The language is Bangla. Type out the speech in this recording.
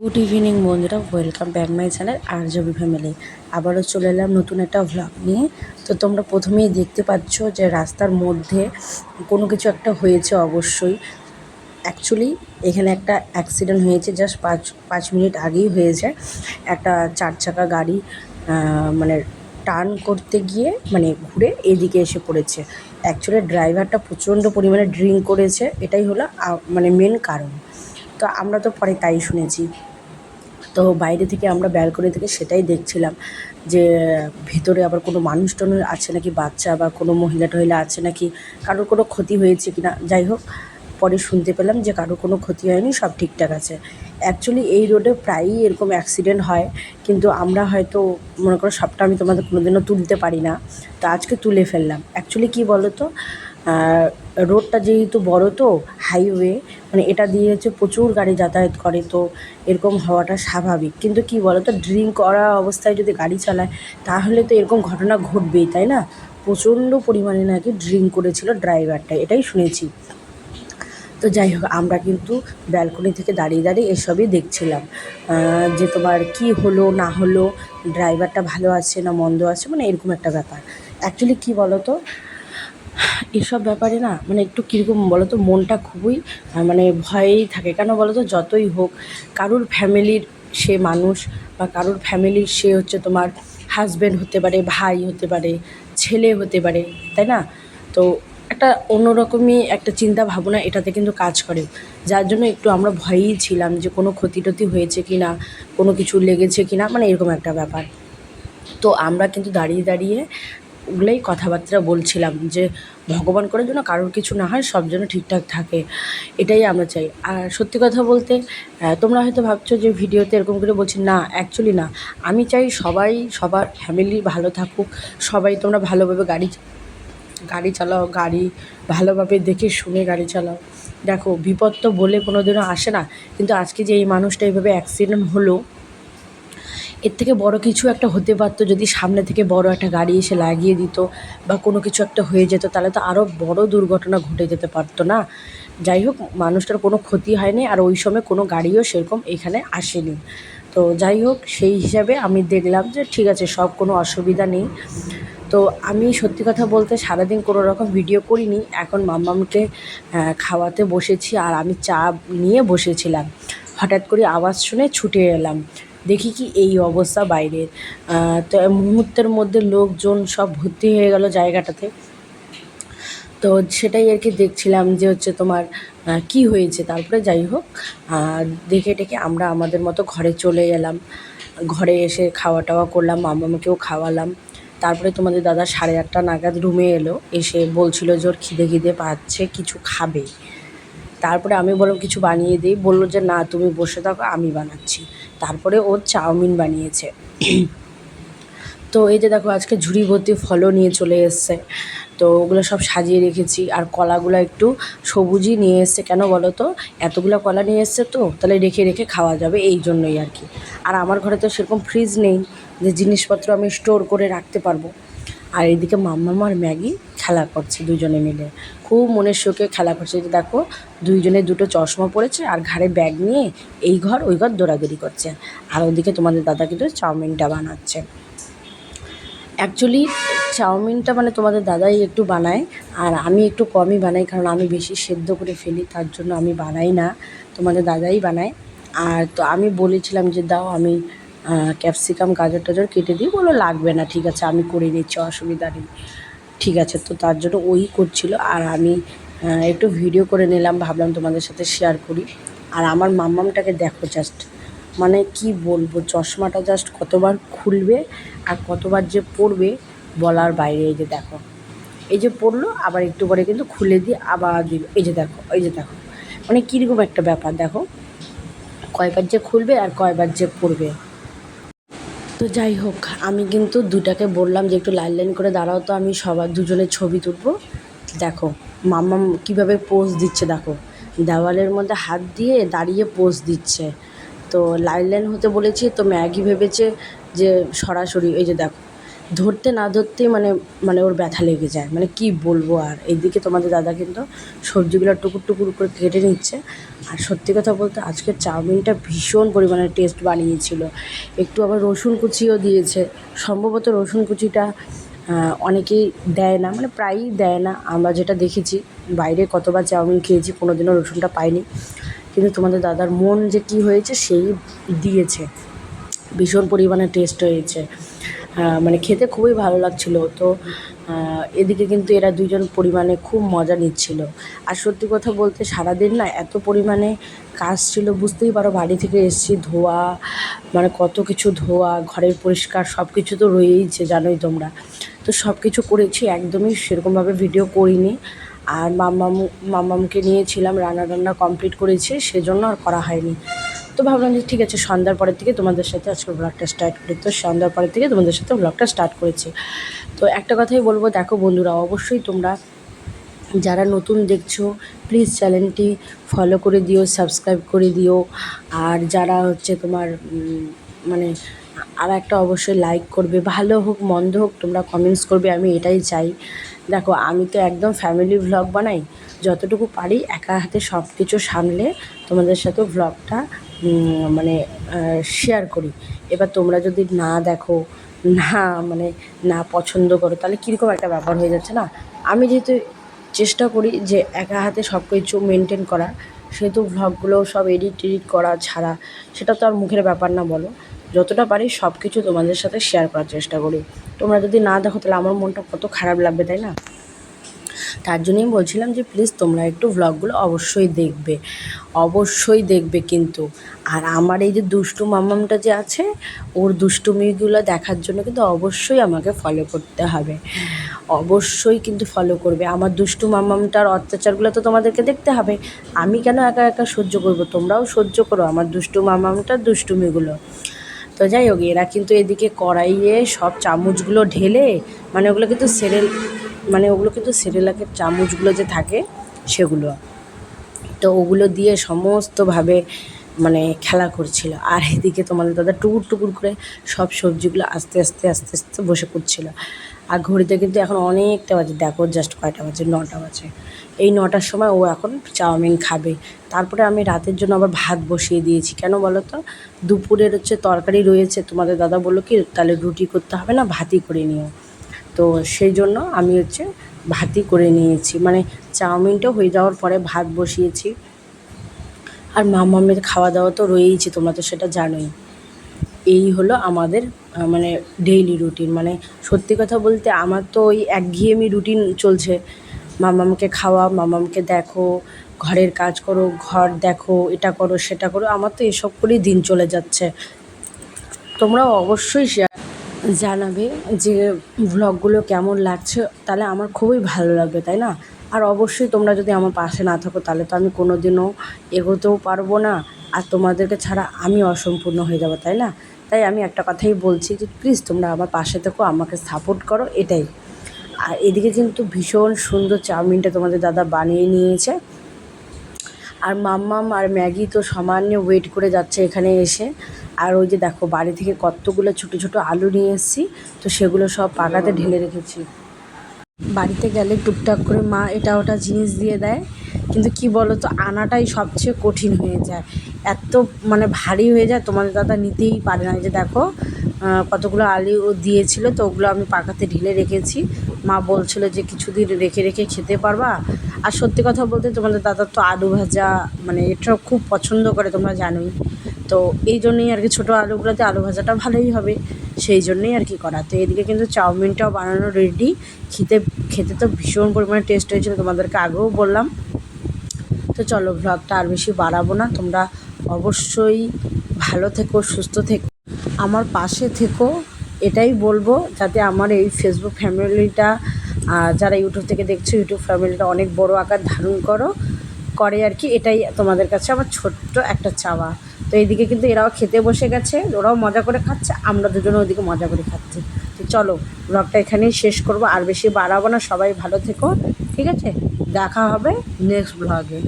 গুড ইভিনিং বন্ধুরা, ওয়েলকাম ব্যাক মাই চ্যানেল আর জবি ফ্যামিলি। আবারও চলে এলাম নতুন একটা ভ্লগ নিয়ে। তো তোমরা প্রথমেই দেখতে পাচ্ছ যে রাস্তার মধ্যে কোনো কিছু একটা হয়েছে অবশ্যই। অ্যাকচুয়ালি এখানে একটা অ্যাক্সিডেন্ট হয়েছে জাস্ট পাঁচ পাঁচ মিনিট আগেই হয়েছে। একটা চার চাকা গাড়ি মানে টার্ন করতে গিয়ে মানে ঘুরে এদিকে এসে পড়েছে। অ্যাকচুয়ালি ড্রাইভারটা প্রচণ্ড পরিমাণে ড্রিঙ্ক করেছে, এটাই হলো মানে মেন কারণ। তো আমরা তো পরে তাই শুনেছি। তো বাইরে থেকে আমরা ব্যালকনি থেকে সেটাই দেখছিলাম যে ভেতরে আবার কোনো মানুষ আছে নাকি বাচ্চা বা কোনো মহিলা টহিলা আছে নাকি কারোর কোনো ক্ষতি হয়েছে কি না যাই হোক, পরে শুনতে পেলাম যে কারোর কোনো ক্ষতি হয়নি, সব ঠিকঠাক আছে। অ্যাকচুয়ালি এই রোডে প্রায়ই এরকম অ্যাক্সিডেন্ট হয়, কিন্তু আমরা হয়তো মনে করো সবটা আমি তোমাদের কোনোদিনও তুলতে পারি না। তো আজকে তুলে ফেললাম। অ্যাকচুয়ালি কী বলো তো রোডটা যেহেতু বড় তো হাইওয়ে মানে এটা দিয়ে হচ্ছে প্রচুর গাড়ি যাতায়াত করে, তো এরকম হওয়াটা স্বাভাবিক। কিন্তু কি বলো তো ড্রিঙ্ক করা অবস্থায় যদি গাড়ি চালায়, তাহলে তো এরকম ঘটনা ঘটবেই, তাই না? প্রচণ্ড পরিমাণে নাকি ড্রিঙ্ক করেছিল ড্রাইভারটা এটাই শুনেছি। তো যাই হোক, আমরা কিন্তু ব্যালকনি থেকে দাঁড়িয়ে দাঁড়িয়ে এসবই দেখছিলাম। যে তোমার কি হলো, না হলো ড্রাইভারটা ভালো আছে না মন্দ আছে মানে এরকম একটা ব্যাপার। অ্যাকচুয়ালি কী বলো তো এসব ব্যাপারে না মানে একটু কীরকম বলো তো মনটা খুবই মানে ভয়েই থাকে। কেন বলো তো যতই হোক, কারুর ফ্যামিলির সে মানুষ বা কারুর ফ্যামিলির সে হচ্ছে তোমার হাজব্যান্ড হতে পারে, ভাই হতে পারে, ছেলে হতে পারে, তাই না? তো একটা অন্যরকমই একটা চিন্তা ভাবনা এটাতে কিন্তু কাজ করে। যার জন্য একটু আমরা ভয়েই ছিলাম যে কোনো ক্ষতি টতি হয়েছে কি না কোনো কিছু লেগেছে কি না মানে এরকম একটা ব্যাপার। তো আমরা কিন্তু দাঁড়িয়ে দাঁড়িয়ে ওগুলোই কথাবার্তা বলছিলাম যে ভগবান করে যেন কারোর কিছু না হয়, সব যেন ঠিকঠাক থাকে, এটাই আমরা চাই। আর সত্যি কথা বলতে তোমরা হয়তো ভাবছ যে ভিডিওতে এরকম করে বলছি, না অ্যাকচুয়ালি না। আমি চাই সবাই, সবার ফ্যামিলি ভালো থাকুক, সবাই তোমরা ভালোভাবে গাড়ি গাড়ি চালাও, গাড়ি ভালোভাবে দেখে শুনে গাড়ি চালাও। দেখো, বিপদ তো বলে কোনো দিনও আসে না, কিন্তু আজকে যে এই মানুষটা এইভাবে অ্যাক্সিডেন্ট হলো এর থেকে বড় কিছু একটা হতে পারতো যদি সামনে থেকে বড় একটা গাড়ি এসে লাগিয়ে দিত বা কোনো কিছু একটা হয়ে যেত, তাহলে তো আরও বড় দুর্ঘটনা ঘটে যেতে পারতো না। যাই হোক, মানুষটার কোনো ক্ষতি হয়নি আর ওই সময় কোনো গাড়িও সেরকম এখানে আসেনি। তো যাই হোক, সেই হিসাবে আমি দেখলাম যে ঠিক আছে, সব কোনো অসুবিধা নেই। তো আমি সত্যি কথা বলতে সারাদিন কোনো রকম ভিডিও করিনি। এখন মাম্মামকে খাওয়াতে বসেছি আর আমি চা নিয়ে বসেছিলাম। হঠাৎ করে আওয়াজ শুনে ছুটে এলাম। দেখি কি এই অবস্থা বাইরের। তো মুহূর্তের মধ্যে লোকজন সব ভর্তি হয়ে গেল জায়গাটাতে। তো সেটাই আর কি দেখছিলাম যে হচ্ছে তোমার কি হয়েছে। তারপরে যাই হোক দেখে টেকে আমরা আমাদের মতো ঘরে চলে এলাম। ঘরে এসে খাওয়া টাওয়া করলাম, মামামাকেও খাওয়ালাম। তারপরে তোমাদের দাদা সাড়ে আটটা নাগাদ রুমে এলো, এসে বলছিল যে ওর খিদে খিদে পাচ্ছে, কিছু খাবে। তারপরে আমি বললাম, কিছু বানিয়ে দিই। বলল যে, না, তুমি বসে থাকো, আমি বানাচ্ছি। তারপরে ও চাউমিন বানিয়েছে। তো এই যে দেখো, আজকে ঝুড়ি ভর্তি ফলও নিয়ে চলে এসছে। তো ওগুলো সব সাজিয়ে রেখেছি। আর কলাগুলো একটু সবুজই নিয়ে এসছে। কেন বলো তো? এতগুলো কলা নিয়ে এসছে তো, তাহলে রেখে রেখে খাওয়া যাবে এই জন্যই আর কি। আর আমার ঘরে তো সেরকম ফ্রিজ নেই যে, জিনিসপত্র আমি স্টোর করে রাখতে পারব। আর এদিকে মাম্মাম আর ম্যাগি খেলা করছে দুজনে মিলে। খুব মনের শোকে খেলা করছে যে দেখো, দুইজনে দুটো চশমা পড়েছে আর ঘাড়ে ব্যাগ নিয়ে এই ঘর, ওই ঘর দৌড়াদৌড়ি করছে। আর ওদিকে তোমাদের দাদা কিন্তু চাউমিনটা বানাচ্ছে। অ্যাকচুয়ালি চাউমিনটা মানে তোমাদের দাদাই একটু বানায় আর আমি একটু কমই বানাই কারণ আমি বেশি সেদ্ধ করে ফেলি, তার জন্য আমি বানাই না। তোমাদের দাদাই বানায়। আর তো আমি বলেছিলাম যে দাও আমি ক্যাপসিকাম গাজর টাজর কেটে দিই। বলো লাগবে না, ঠিক আছে, আমি করে দিচ্ছি অসুবিধা নেই। ঠিক আছে, তো তার জন্য ওই করছিল। আর আমি একটু ভিডিও করে নিলাম, ভাবলাম তোমাদের সাথে শেয়ার করি। আর আমার মাম্মামটাকে দেখো জাস্ট মানে কি বলব, চশমাটা জাস্ট কতবার খুলবে আর কতবার যে পড়বে বলার বাইরে। এই যে দেখো, এই যে পড়ল আবার একটু পরে কিন্তু খুলে দিয়ে আবার দিল। এই যে দেখো, এই যে দেখো মানে কীরকম একটা ব্যাপার দেখো। কয়বার যে খুলবে আর কয়বার যে পড়বে তো যাই হোক, আমি কিন্তু দুটাকে বললাম যে একটু লাইন লাইন করে দাঁড়াও তো, আমি সবার দুজনের ছবি তুলবো। দেখো মাম্মাম কীভাবে পোজ দিচ্ছে দেখো, দেওয়ালের মধ্যে হাত দিয়ে দাঁড়িয়ে পোজ দিচ্ছে। তো লাইন লাইন হতে বলেছি, তো ম্যাগি ভেবেছে যে সরাসরি, এই যে দেখো ধরতে না ধরতেই মানে মানে ওর ব্যথা লেগে যায়। মানে কি বলব আর? এইদিকে তোমাদের দাদা কিন্তু সবজিগুলো টুকুর টুকুর করে কেটে নিচ্ছে। আর সত্যি কথা বলতে আজকের চাউমিনটা ভীষণ পরিমাণে টেস্ট বানিয়েছিল। একটু আবার রসুন কুচিও দিয়েছে। সম্ভবত রসুন কুচিটা অনেকেই দেয় না মানে প্রায়ই দেয় না। আমরা যেটা দেখেছি, বাইরে কতবার চাউমিন খেয়েছি কোনো দিনও রসুনটা পাইনি। কিন্তু তোমাদের দাদার মন যে কী হয়েছে, সেই দিয়েছে। ভীষণ পরিমাণে টেস্ট হয়েছে। মানে খেতে খুবই ভালো লাগছিল। তো এদিকে কিন্তু এরা দুজন পরিমাণে খুব মজা নিচ্ছিল। আর সত্যি কথা বলতে সারাদিন না এত পরিমাণে কাজ ছিল, বুঝতেই পারো বাড়ি থেকে এসেছি, ধোয়া মানে কত কিছু ধোয়া, ঘরের পরিষ্কার সব কিছু তো রয়েইছে জানোই তোমরা। তো সব কিছু করেছি, একদমই সেরকমভাবে ভিডিও করিনি। আর মাম্মাম মাম্মামকে নিয়েছিলাম রান্না টান্না কমপ্লিট করেছি, সেজন্য আর করা হয়নি। তো ভাবলাম যে ঠিক আছে, সন্ধ্যার পরের থেকে তোমাদের সাথে আজকে ব্লগটা স্টার্ট করি। তো সন্ধ্যার পরের থেকে তোমাদের সাথে ব্লগটা স্টার্ট করেছি। তো একটা কথাই বলব, দেখো বন্ধুরা, অবশ্যই তোমরা যারা নতুন দেখছ প্লিজ চ্যানেলটি ফলো করে দিও সাবস্ক্রাইব করে দিও। আর যারা হচ্ছে তোমার মানে আর একটা অবশ্যই লাইক করবে, ভালো হোক, মন্দ হোক, তোমরা কমেন্টস করবে, আমি এটাই চাই। দেখো, আমি তো একদম ফ্যামিলি ভ্লগ বানাই, যতটুকু পারি, একা হাতে সব কিছু সামলে তোমাদের সাথে ভ্লগটা মানে শেয়ার করি। এবার তোমরা যদি না দেখো, না মানে না পছন্দ করো, তাহলে কীরকম একটা ব্যাপার হয়ে যাচ্ছে না? আমি যেহেতু চেষ্টা করি যে একা হাতে সব কিছু মেনটেন করা, সেহেতু ভ্লগগুলো সব এডিট টেডিট করা ছাড়া, সেটা তো আর মুখের ব্যাপার না বলো। যতটা পারি সব কিছু তোমাদের সাথে শেয়ার করার চেষ্টা করি। তোমরা যদি না দেখো, তাহলে আমার মনটা কত খারাপ লাগবে, তাই না? তার জন্যই বলছিলাম যে প্লিজ তোমরা একটু ভ্লগগুলো অবশ্যই দেখবে। অবশ্যই দেখবে কিন্তু। আর আমার এই যে দুষ্টু মামামটা যে আছে, ওর দুষ্টুমিগুলো দেখার জন্য কিন্তু অবশ্যই আমাকে ফলো করতে হবে। অবশ্যই কিন্তু ফলো করবে। আমার দুষ্টু মামামটার অত্যাচারগুলো তো তোমাদেরকে দেখতে হবে। আমি কেন একা একা সহ্য করব? তোমরাও সহ্য করো আমার দুষ্টু মামামটার দুষ্টুমিগুলো। তো যাই হোক, এরা কিন্তু এদিকে কড়াইয়ে সব চামচগুলো ঢেলে মানে ওগুলো কিন্তু সেরেল মানে ওগুলো কিন্তু সেরেলাকের চামচগুলো যে থাকে, সেগুলো। তো ওগুলো দিয়ে সমস্তভাবে মানে খেলা করছিল। আর এদিকে তোমাদের দাদা টুকুর টুকুর করে সব সবজিগুলো আস্তে আস্তে আস্তে আস্তে বসে করছিল আর ঘড়িতে কিন্তু এখন অনেকটা বাজে, দেখো জাস্ট কয়টা বাজে, নটা বাজে। এই নটার সময় ও এখন চাউমিন খাবে। তারপরে আমি রাতের জন্য আবার ভাত বসিয়ে দিয়েছি। কেন বলো তো? দুপুরের হচ্ছে তরকারি রয়েছে। তোমাদের দাদা বলল কি, তাহলে রুটি করতে হবে না, ভাতই করে নিও। তো সেই জন্য আমি হচ্ছে ভাতই করে নিয়েছি। মানে চাউমিনটা হয়ে যাওয়ার পরে ভাত বসিয়েছি। আর মামামের খাওয়া দাওয়া তো রয়েইছে, তোমরা তো সেটা জানোই। এই হলো আমাদের মানে ডেইলি রুটিন মানে সত্যি কথা বলতে আমার তো ওই একঘেয়েমি রুটিন চলছে। মামামকে খাওয়া, মামামকে দেখো, ঘরের কাজ করো, ঘর দেখো, এটা করো, সেটা করো, আমার তো এসব করেই দিন চলে যাচ্ছে। তোমরাও অবশ্যই শেয়ার জানাবে যে ভ্লগগুলো কেমন লাগছে, তাহলে আমার খুবই ভালো লাগবে, তাই না? আর অবশ্যই তোমরা যদি আমার পাশে না থাকো, তাহলে তো আমি কোনো দিনও এগোতেও পারব না, আর তোমাদেরকে ছাড়া আমি অসম্পূর্ণ হয়ে যাব, তাই না? তাই আমি একটা কথাই বলছি যে প্লিজ তোমরা আমার পাশে থেকো, আমাকে সাপোর্ট করো, এটাই। আর এদিকে কিন্তু ভীষণ সুন্দর চাউমিনটা তোমাদের দাদা বানিয়ে নিয়েছে। আর মাম্মাম আর ম্যাগি তো সামান্য ওয়েট করে যাচ্ছে এখানে এসে। আর ওই যে দেখো, বাড়ি থেকে কতগুলো ছোটো ছোটো আলু নিয়ে এসেছি, তো সেগুলো সব পাকাতে ঢেলে রেখেছি। বাড়িতে গেলে টুকটাক করে মা এটা ওটা জিনিস দিয়ে দেয়, কিন্তু কি বলো তো আনাটাই সবচেয়ে কঠিন হয়ে যায়। এত মানে ভারী হয়ে যায়, তোমাদের দাদা নিতেই পারে না। যে দেখো কতগুলো আলু দিয়েছিল, তো ওগুলো আমি পাকাতে ঢেলে রেখেছি। মা বলছিল যে, কিছুদিন রেখে রেখে খেতে পারবা? আর সত্যি কথা বলতে তোমাদের দাদা তো আলু ভাজা মানে এটা খুব পছন্দ করে তোমরা জানোই। তো এই জন্যই আর কি ছোটো আলুগুলোতে আলু ভাজাটা ভালোই হবে, সেই জন্যই আর কি করা। তো এদিকে কিন্তু চাউমিনটাও বানানো রেডি খেতে খেতে তো ভীষণ পরিমাণে টেস্ট হয়েছিল তোমাদেরকে আগেও বললাম। তো চলো ভ্লগটা আর বেশি বাড়াবো না, তোমরা অবশ্যই ভালো থেকো, সুস্থ থেকো। আমার পাশে থেকো, এটাই বলব, যাতে আমার এই ফেসবুক ফ্যামিলিটা আহ, যারা ইউটিউব থেকে দেখছ ইউটিউব ফ্যামিলিটা অনেক বড় আকার ধারণ করো করে আর কি। এটাই তোমাদের কাছে আমার ছোট্ট একটা চাওয়া। তো এইদিকে কিন্তু এরাও খেতে বসে গেছে ওরাও মজা করে খাচ্ছে আমরা দুজনে ওদিকে মজা করে খাচ্ছি। তো চলো ব্লগটা এখানেই শেষ করব আর বেশি বাড়াবো না সবাই ভালো থেকো ঠিক আছে? দেখা হবে নেক্সট ব্লগে